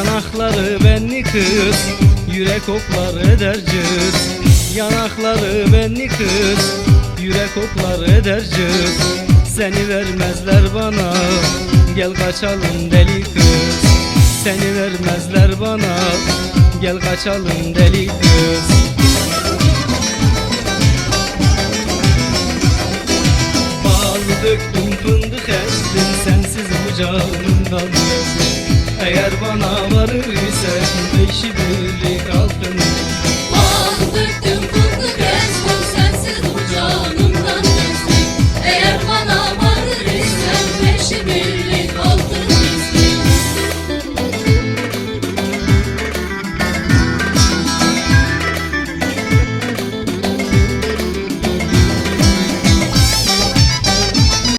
Yanakları benli kız Yürek oklar eder cız Yanakları benli kız Yürek oklar eder cız Seni vermezler bana Gel kaçalım deli kız. Seni vermezler bana Gel kaçalım deli kız. Bal döktüm fındık ezdim Sensiz bu canımdan bezdim Eğer bana varır isen Beşi birlik